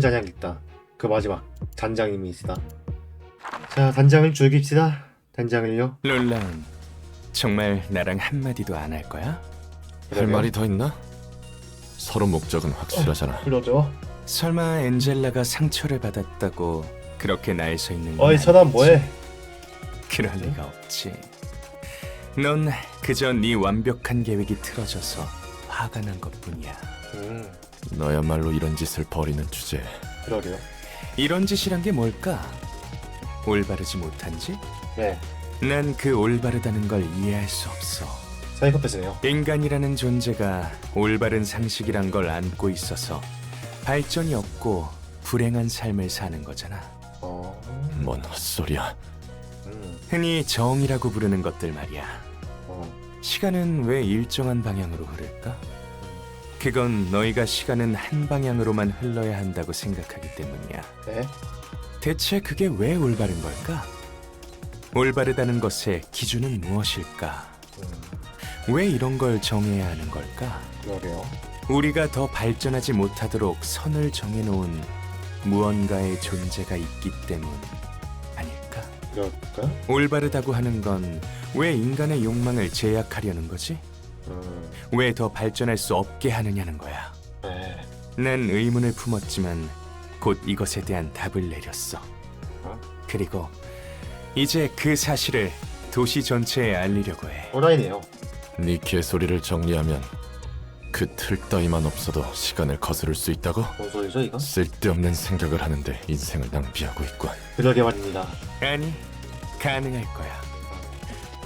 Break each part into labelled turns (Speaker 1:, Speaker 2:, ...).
Speaker 1: 잔향 있다. 그 마지막 단장님이 있다. 자 단장을 죽입시다. 단장을요.
Speaker 2: 롤랑 정말 나랑 한마디도 안 할 거야?
Speaker 3: 할. 말이 더 있나? 서로 목적은 확실하잖아.
Speaker 1: 그러죠.
Speaker 2: 설마 엔젤라가 상처를 받았다고 그렇게 날서 있는 건
Speaker 1: 어이
Speaker 2: 아니겠지?
Speaker 1: 뭐해?
Speaker 2: 그럴 리가 없지. 넌 그저 네 완벽한 계획이 틀어져서 화가 난 것뿐이야.
Speaker 1: 음
Speaker 3: 너야말로 이런 짓을 벌이는 주제에
Speaker 1: 그러게요.
Speaker 2: 이런 짓이란 게 뭘까? 올바르지 못한지? 네난 그 올바르다는 걸 이해할 수 없어.
Speaker 1: 사이코패스네요.
Speaker 2: 인간이라는 존재가 올바른 상식이란 걸 안고 있어서 발전이 없고 불행한 삶을 사는 거잖아.
Speaker 1: 어.
Speaker 3: 뭔 헛소리야.
Speaker 1: 음.
Speaker 2: 흔히 정이라고 부르는 것들 말이야.
Speaker 1: 어.
Speaker 2: 시간은 왜 일정한 방향으로 흐를까? 그건 너희가 시간은 한 방향으로만 흘러야 한다고 생각하기 때문이야.
Speaker 1: 네.
Speaker 2: 대체 그게 왜 올바른 걸까? 올바르다는 것의 기준은 무엇일까?
Speaker 1: 음.
Speaker 2: 왜 이런 걸 정해야 하는 걸까?
Speaker 1: 그러게요.
Speaker 2: 우리가 더 발전하지 못하도록 선을 정해놓은 무언가의 존재가 있기 때문 아닐까?
Speaker 1: 그럴까?
Speaker 2: 올바르다고 하는 건 왜 인간의 욕망을 제약하려는 거지?
Speaker 1: 음.
Speaker 2: 왜 더 발전할 수 없게 하느냐는 거야.
Speaker 1: 네.
Speaker 2: 난 의문을 품었지만 곧 이것에 대한 답을 내렸어.
Speaker 1: 어?
Speaker 2: 그리고 이제 그 사실을 도시 전체에 알리려고 해.
Speaker 1: 호라이네요.
Speaker 3: 네 개소리를 정리하면 그 틀 따위만 없어도 시간을 거스를 수 있다고?
Speaker 1: 뭔 소리죠 이거?
Speaker 3: 쓸데없는 생각을 하는데 인생을 낭비하고 있군.
Speaker 1: 그러게 말입니다.
Speaker 2: 아니, 가능할 거야.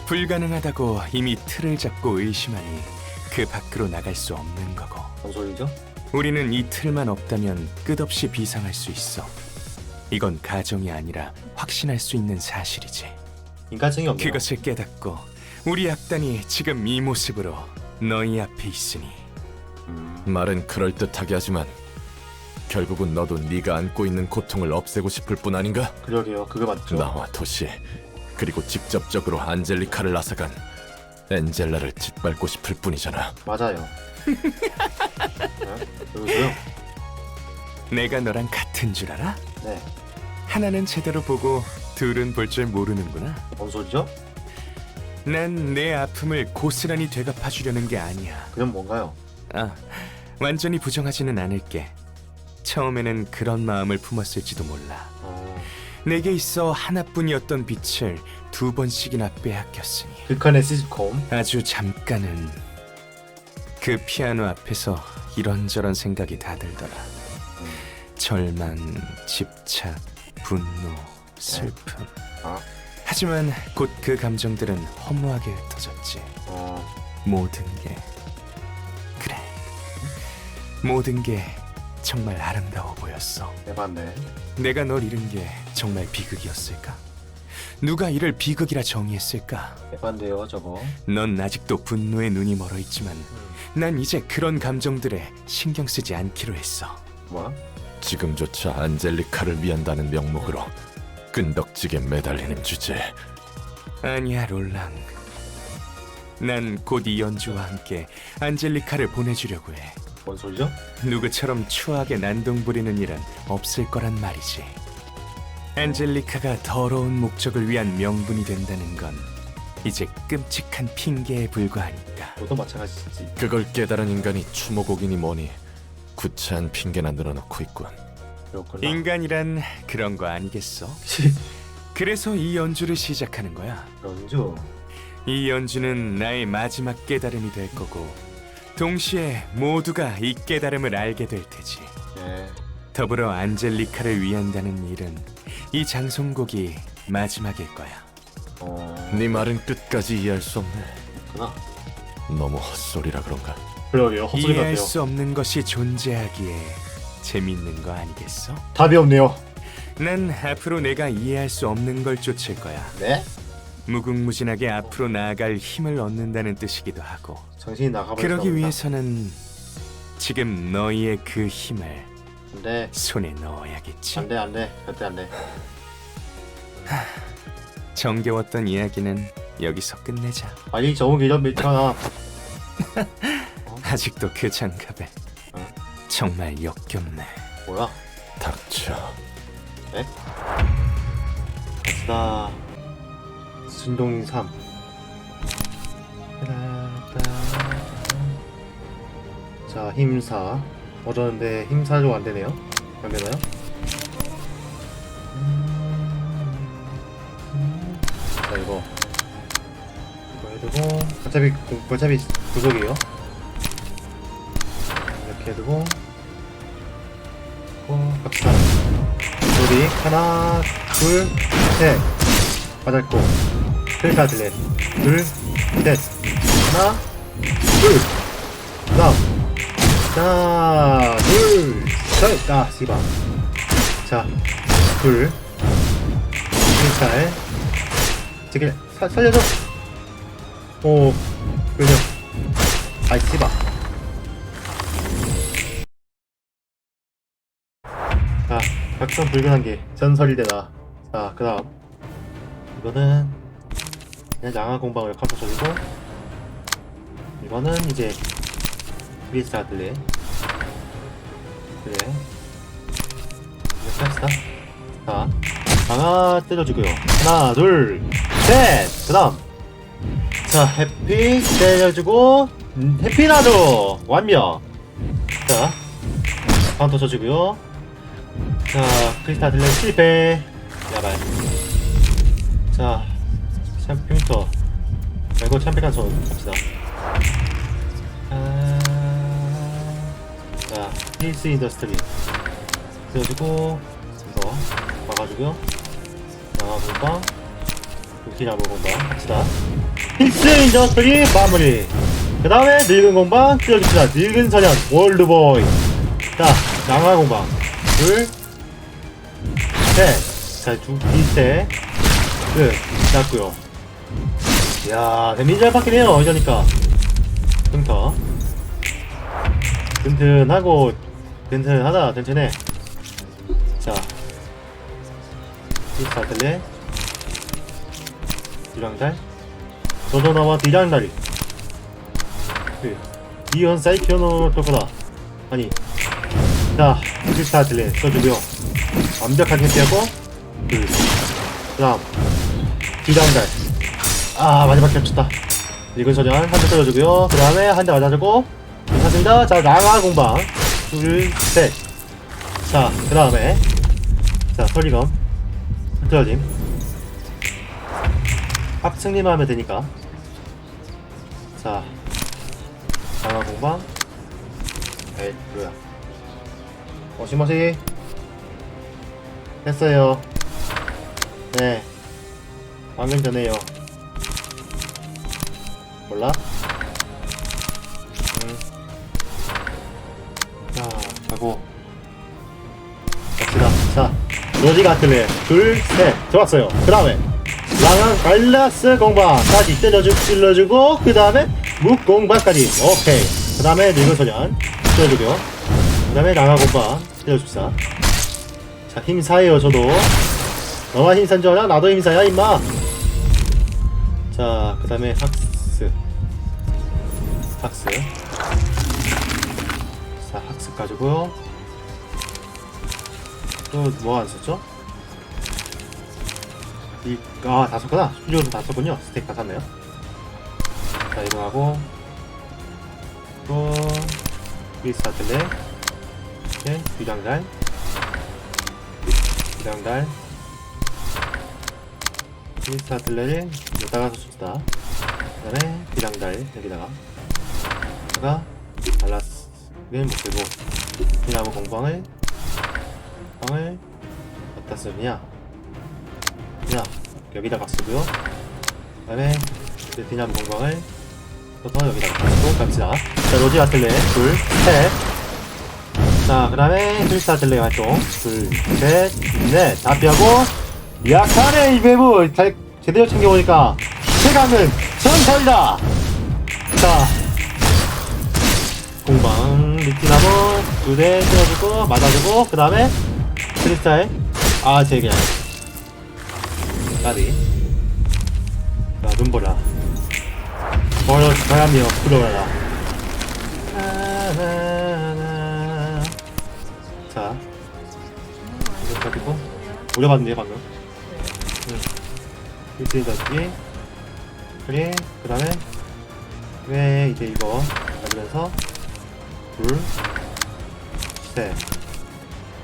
Speaker 2: 불가능하다고 이미 틀을 잡고 의심하니 그 밖으로 나갈 수 없는 거고.
Speaker 1: 뭔 소리죠?
Speaker 2: 우리는 이 틀만 없다면 끝없이 비상할 수 있어. 이건 가정이 아니라 확신할 수 있는 사실이지.
Speaker 1: 인간성이 없네요.
Speaker 2: 그것을 깨닫고 우리 악단이 지금 이 모습으로 너희 앞에 있으니
Speaker 1: 음.
Speaker 3: 말은 그럴듯하게 하지만 결국은 너도 네가 안고 있는 고통을 없애고 싶을 뿐 아닌가?
Speaker 1: 그러게요. 그거 맞죠?
Speaker 3: 나와 도시 그리고 직접적으로 안젤리카를 앗아간 엔젤라를 짓밟고 싶을 뿐이잖아.
Speaker 1: 맞아요. 네?
Speaker 2: 내가 너랑 같은 줄 알아?
Speaker 1: 네.
Speaker 2: 하나는 제대로 보고 둘은 볼 줄 모르는구나.
Speaker 1: 뭔 소리죠?
Speaker 2: 난 내 아픔을 고스란히 되갚아 주려는 게 아니야.
Speaker 1: 그럼 뭔가요?
Speaker 2: 아, 완전히 부정하지는 않을게. 처음에는 그런 마음을 품었을지도 몰라.
Speaker 1: 어.
Speaker 2: 내게 있어 하나뿐이었던 빛을 두 번씩이나 빼앗겼으니
Speaker 1: 극한의 시즈콤.
Speaker 2: 아주 잠깐은 그 피아노 앞에서 이런저런 생각이 다 들더라. 절망, 집착, 분노, 슬픔.
Speaker 1: 아.
Speaker 2: 하지만 곧 그 감정들은 허무하게 흩어졌지.
Speaker 1: 어.
Speaker 2: 모든 게 그래. 모든 게 정말 아름다워 보였어.
Speaker 1: 에반데.
Speaker 2: 내가 널 잃은 게 정말 비극이었을까? 누가 이를 비극이라 정의했을까?
Speaker 1: 에반데요 저거.
Speaker 2: 넌 아직도 분노에 눈이 멀어 있지만 난 이제 그런 감정들에 신경 쓰지 않기로 했어.
Speaker 1: 뭐야?
Speaker 3: 지금조차 안젤리카를 위한다는 명목으로 끈덕지게 매달리는 주제.
Speaker 2: 아니야, 롤랑. 난 곧 이 연주와 함께 안젤리카를 보내주려고 해.
Speaker 1: 뭔 소리죠?
Speaker 2: 누구처럼 추하게 난동 부리는 일은 없을 거란 말이지. 안젤리카가 더러운 목적을 위한 명분이 된다는 건 이제 끔찍한 핑계에 불과하니까.
Speaker 1: 저도 마찬가지지.
Speaker 3: 그걸 깨달은 인간이 추모곡이니 뭐니 구차한 핑계나 늘어놓고 있군.
Speaker 1: 그렇구나.
Speaker 2: 인간이란 그런 거 아니겠어? 그래서 이 연주를 시작하는 거야.
Speaker 1: 연주.
Speaker 2: 이 연주는 나의 마지막 깨달음이 될 거고, 동시에 모두가 이 깨달음을 알게 될 테지.
Speaker 1: 네.
Speaker 2: 더불어 안젤리카를 위한다는 일은 이 장송곡이 마지막일 거야.
Speaker 1: 어.
Speaker 3: 네 말은 끝까지 이해할 수 없네.
Speaker 1: 그렇구나.
Speaker 3: 너무 헛소리라 그런가?
Speaker 1: 그러게요. 헛소리
Speaker 2: 이해할
Speaker 1: 같아요.
Speaker 2: 수 없는 것이 존재하기에 재밌는 거 아니겠어?
Speaker 1: 답이 없네요.
Speaker 2: 난 앞으로 내가 이해할 수 없는 걸 쫓을 거야.
Speaker 1: 네?
Speaker 2: 무궁무진하게 앞으로 나아갈 힘을 얻는다는 뜻이기도 하고
Speaker 1: 정신이 나가버렸다.
Speaker 2: 그러기 위해서는 지금 너희의 그 힘을
Speaker 1: 안돼.
Speaker 2: 손에 넣어야겠지.
Speaker 1: 안돼 안돼. 절대 안돼.
Speaker 2: 정겨웠던 이야기는 여기서 끝내자.
Speaker 1: 아니 저은 기념 밀잖아.
Speaker 2: 아직도 그 장갑에
Speaker 1: 어?
Speaker 2: 정말 역겹네.
Speaker 1: 뭐야?
Speaker 3: 닥쳐.
Speaker 1: 갑시다. 진동인 3. 자, 힘사. 어쩌는데 힘사도 안 되네요. 안 되나요? 자, 이거. 이거 해두고. 어차피, 구- 어차피 구속이에요. 이렇게 해두고. 고, 갑시다. 우리 하나, 둘, 셋. 맞았고. 클리타 들레. 둘, 셋. 하나, 둘. 그 다음. 하나, 둘, 셋. 아, 씨발. 자, 둘. 클리타에. 저기, 살, 살려줘. 오, 그죠. 아이, 씨발. 자, 각성 불가능기 전설이 되다. 자, 그 다음. 이거는 그냥 양화 공방을 컴퓨터 쳐주고 이거는 이제 크리스 아들레. 그래. 이렇게 합시다. 자 양화 때려주고요. 하나 둘셋그 다음. 자 해피 때려주고 음, 해피 나도 완벽 자 카운터 쳐주고요. 자 크리스타 들레 실패. 야발. 자 챔피부터. 말고 챔피간 손 갑시다. 아... 자 힐스 인더스트리 세워주고 이거 막아주고요. 나가 공방 루키나무 공방 갑시다. 힐스 인더스트리 마무리. 그 다음에 늙은 공방 띄워줍시다. 늙은 소년 월드보이 자 양화 공방. 둘 셋. 자, 두, 비슷해. 끝. 났고요. 이 야, 데미지 잘 받긴 해요, 이러니까. 흉터. 든든하고, 든든하다, 든든해. 자. 비스타틀레. 유랑달. 도도나와 디랑다리. 그, 이온 사이키오노 토코다. 아니. 자, 비스타틀레 써주고요. 완벽하게 피하고 둘 그다음 뒤다운달 아 마지막 겹쳤다. 읽은 소년 한대 때려주고요. 그 다음에 한 대 맞아주고. 괜찮습니다. 자 나가 공방. 둘셋자 그 다음에. 자 설리검. 흐트러짐 합승리만 하면 되니까. 자 나가 공방. 에이 뭐야. 머시머시. 했어요. 네. 방금 전에요. 몰라? 응. 자, 가고. 갑시다. 자, 로지 가틀레. 둘, 셋. 좋았어요. 그 다음에, 랑한 갈라스 공방까지 때려주, 찔러주고, 그 다음에, 묵 공방까지. 오케이. 그 다음에, 늙은 소년. 때려주고요. 그 다음에, 랑한 공방. 때려줍시다. 자, 힘사예요, 저도. 너만 힘산 줄 알아? 나도 힘사야, 임마. 자, 그 다음에 학스. 학스. 자, 학스 가지고요. 또 뭐 안 썼죠? 이, 아, 다 썼구나. 수료도 다 썼군요. 스테이크 다 샀네요. 자, 이동하고. 또, 리스타틀레. 네, 비장달. 비장달. 리스타틀레를 여기다가 씁시다. 그 다음에 비장달 여기다가. 다가 발라스를 못 쓰고. 디나무 공방을 방을 어디다 쓰느냐 야 여기다가 쓰고요 그 다음에 디나무 공방을 또더 여기다가 쓰고 갑시다 자 로지 아틀레 둘셋 자 그 다음에 트리스 아틀레 활동 둘 셋넷다 피하고 약하네 이 배부 잘 제대로 챙겨보니까 체감은 전설이다. 자 공방 리티나무 두대 떼어주고 맞아주고 그 다음에 크리스탈. 아제 그냥 까비. 자 눈보라 버려 바람이여 불어라 자. 가지고. 올려봤는데 방금 응. 1대1 던지기 그래 그 다음에 왜 이제 이거 가지면서 둘셋.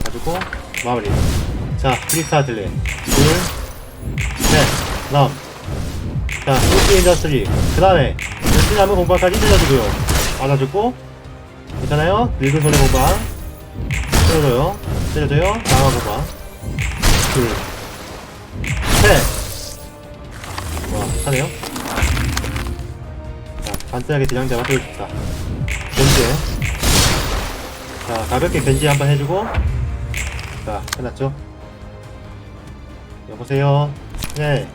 Speaker 1: 가지고 마무리. 자 크리스타 딜레 둘셋. 다음. 자 루피 인더스트리. 그 다음에 열심히 하면 공방까지 때려주고요. 받아주고. 괜찮아요? 늙은 손의 공방. 때려줘요. 때려줘요. 강한 공방. 둘셋 와 하네요. 자 간단하게 딜량자만 보여줍시다. 벤지 자 가볍게 벤지 한번 해주고. 자 끝났죠? 여보세요? 네.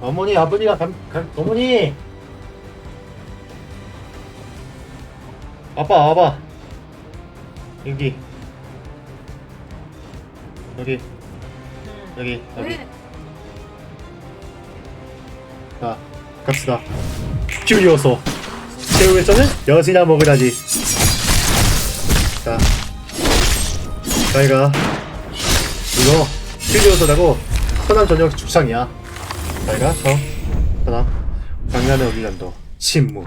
Speaker 1: 어머니 아버지가 감, 감 어머니! 아빠 와봐. 여기 여기. 여기 여기.
Speaker 4: 왜?
Speaker 1: 자 갑시다. 큐리오소 최후에서는 여신아 먹으라지. 자 저희가 이거 큐리오소라고 서남 전역 축상이야. 저희가 저 서남 강남의 어기간도. 침묵